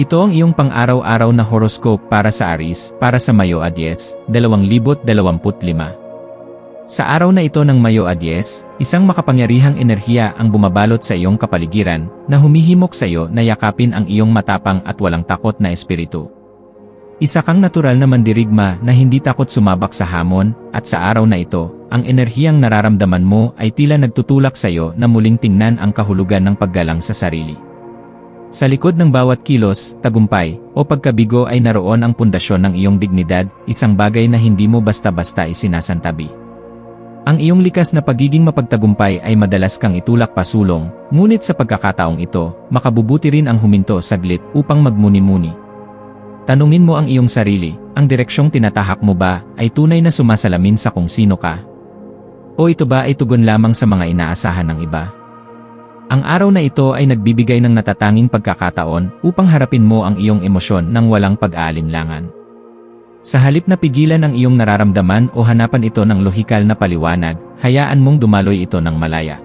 Ito ang iyong pang-araw-araw na horoscope para sa Aris, para sa Mayo a 10, 2025. Sa araw na ito ng Mayo a 10, isang makapangyarihang enerhiya ang bumabalot sa iyong kapaligiran, na humihimok sa iyo na yakapin ang iyong matapang at walang takot na espiritu. Isa kang natural na mandirigma na hindi takot sumabak sa hamon, at sa araw na ito, ang enerhiyang nararamdaman mo ay tila nagtutulak sa iyo na muling tingnan ang kahulugan ng paggalang sa sarili. Sa likod ng bawat kilos, tagumpay, o pagkabigo ay naroon ang pundasyon ng iyong dignidad, isang bagay na hindi mo basta-basta isinasantabi. Ang iyong likas na pagiging mapagtagumpay ay madalas kang itulak pasulong, ngunit sa pagkakataong ito, makabubuti rin ang huminto saglit upang magmuni-muni. Tanungin mo ang iyong sarili, ang direksyong tinatahak mo ba ay tunay na sumasalamin sa kung sino ka? O ito ba ay tugon lamang sa mga inaasahan ng iba? Ang araw na ito ay nagbibigay ng natatanging pagkakataon upang harapin mo ang iyong emosyon ng walang pag-aalinlangan. Sa halip na pigilan ang iyong nararamdaman o hanapan ito ng lohikal na paliwanag, hayaan mong dumaloy ito ng malaya.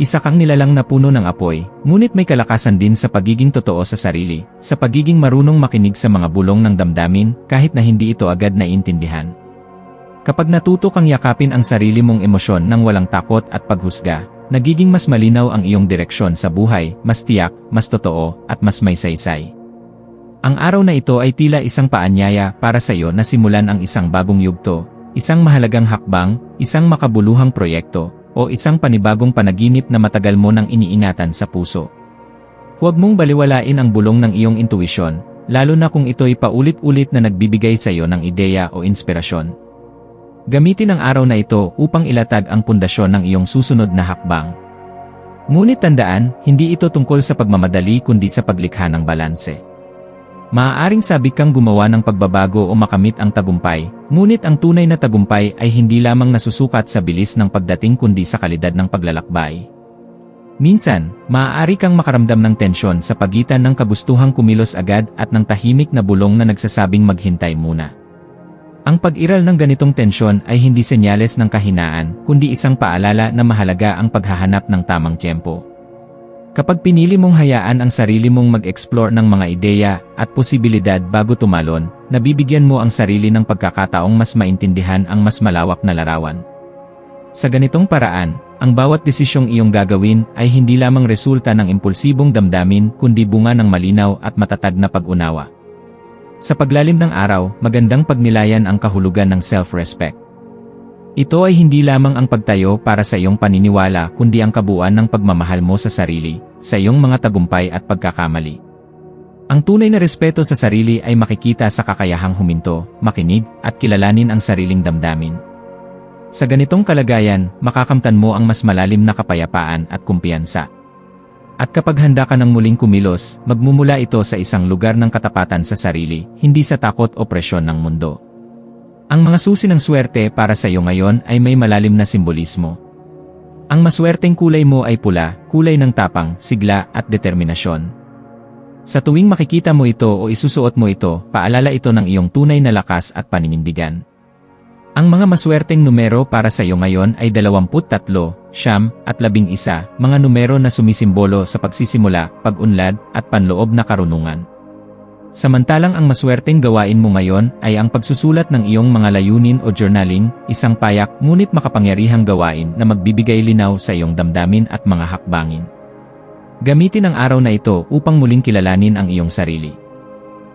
Isa kang nilalang na puno ng apoy, ngunit may kalakasan din sa pagiging totoo sa sarili, sa pagiging marunong makinig sa mga bulong ng damdamin kahit na hindi ito agad naiintindihan. Kapag natuto kang yakapin ang sarili mong emosyon ng walang takot at paghusga, Nagiging mas malinaw ang iyong direksyon sa buhay, mas tiyak, mas totoo, at mas may saysay. Ang araw na ito ay tila isang paanyaya para sa iyo na simulan ang isang bagong yugto, isang mahalagang hakbang, isang makabuluhang proyekto, o isang panibagong panaginip na matagal mo nang iniingatan sa puso. Huwag mong baliwalain ang bulong ng iyong intuisyon, lalo na kung ito'y paulit-ulit na nagbibigay sa iyo ng ideya o inspirasyon. Gamitin ang araw na ito upang ilatag ang pundasyon ng iyong susunod na hakbang. Ngunit tandaan, hindi ito tungkol sa pagmamadali kundi sa paglikha ng balanse. Maaaring sabik kang gumawa ng pagbabago o makamit ang tagumpay, ngunit ang tunay na tagumpay ay hindi lamang nasusukat sa bilis ng pagdating kundi sa kalidad ng paglalakbay. Minsan, maaari kang makaramdam ng tensyon sa pagitan ng kagustuhang kumilos agad at ng tahimik na bulong na nagsasabing maghintay muna. Ang pag-iral ng ganitong tensyon ay hindi senyales ng kahinaan, kundi isang paalala na mahalaga ang paghahanap ng tamang tiyempo. Kapag pinili mong hayaan ang sarili mong mag-explore ng mga ideya at posibilidad bago tumalon, nabibigyan mo ang sarili ng pagkakataong mas maintindihan ang mas malawak na larawan. Sa ganitong paraan, ang bawat desisyong iyong gagawin ay hindi lamang resulta ng impulsibong damdamin kundi bunga ng malinaw at matatag na pag-unawa. Sa paglalim ng araw, magandang pagnilayan ang kahulugan ng self-respect. Ito ay hindi lamang ang pagtayo para sa iyong paniniwala kundi ang kabuuan ng pagmamahal mo sa sarili, sa iyong mga tagumpay at pagkakamali. Ang tunay na respeto sa sarili ay makikita sa kakayahang huminto, makinig, at kilalanin ang sariling damdamin. Sa ganitong kalagayan, makakamtan mo ang mas malalim na kapayapaan at kumpiyansa. At kapag handa ka ng muling kumilos, magmumula ito sa isang lugar ng katapatan sa sarili, hindi sa takot o presyon ng mundo. Ang mga susi ng swerte para sa iyo ngayon ay may malalim na simbolismo. Ang maswerteng kulay mo ay pula, kulay ng tapang, sigla at determinasyon. Sa tuwing makikita mo ito o isusuot mo ito, paalala ito ng iyong tunay na lakas at paninindigan. Ang mga maswerteng numero para sa iyo ngayon ay 23, siyam, at 11, mga numero na sumisimbolo sa pagsisimula, pag-unlad, at panloob na karunungan. Samantalang ang maswerteng gawain mo ngayon ay ang pagsusulat ng iyong mga layunin o journaling, isang payak ngunit makapangyarihang gawain na magbibigay linaw sa iyong damdamin at mga hakbangin. Gamitin ang araw na ito upang muling kilalanin ang iyong sarili.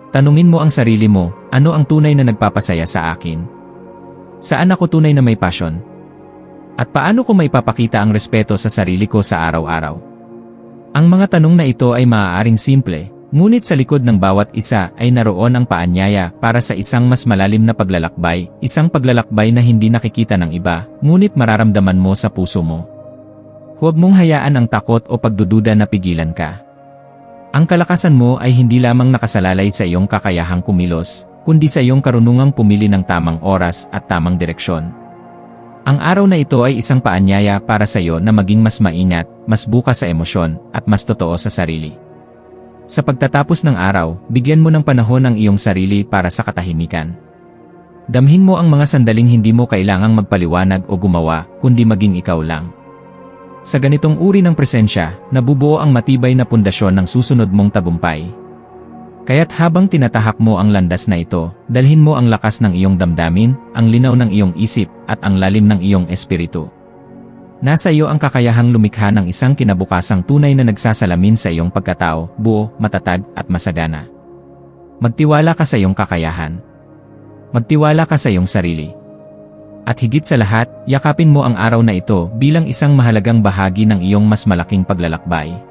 Tanungin mo ang sarili mo, ano ang tunay na nagpapasaya sa akin? Saan ako tunay na may passion? At paano ko maipapakita ang respeto sa sarili ko sa araw-araw? Ang mga tanong na ito ay maaaring simple, ngunit sa likod ng bawat isa ay naroon ang paanyaya para sa isang mas malalim na paglalakbay, isang paglalakbay na hindi nakikita ng iba, ngunit mararamdaman mo sa puso mo. Huwag mong hayaan ang takot o pagdududa na pigilan ka. Ang kalakasan mo ay hindi lamang nakasalalay sa iyong kakayahang kumilos, kundi sa iyong karunungang pumili ng tamang oras at tamang direksyon. Ang araw na ito ay isang paanyaya para sa iyo na maging mas maingat, mas bukas sa emosyon, at mas totoo sa sarili. Sa pagtatapos ng araw, bigyan mo ng panahon ang iyong sarili para sa katahimikan. Damhin mo ang mga sandaling hindi mo kailangang magpaliwanag o gumawa, kundi maging ikaw lang. Sa ganitong uri ng presensya, nabubuo ang matibay na pundasyon ng susunod mong tagumpay. Kaya't habang tinatahak mo ang landas na ito, dalhin mo ang lakas ng iyong damdamin, ang linaw ng iyong isip, at ang lalim ng iyong espiritu. Nasa iyo ang kakayahang lumikha ng isang kinabukasang tunay na nagsasalamin sa iyong pagkatao, buo, matatag, at masagana. Magtiwala ka sa iyong kakayahan. Magtiwala ka sa iyong sarili. At higit sa lahat, yakapin mo ang araw na ito bilang isang mahalagang bahagi ng iyong mas malaking paglalakbay.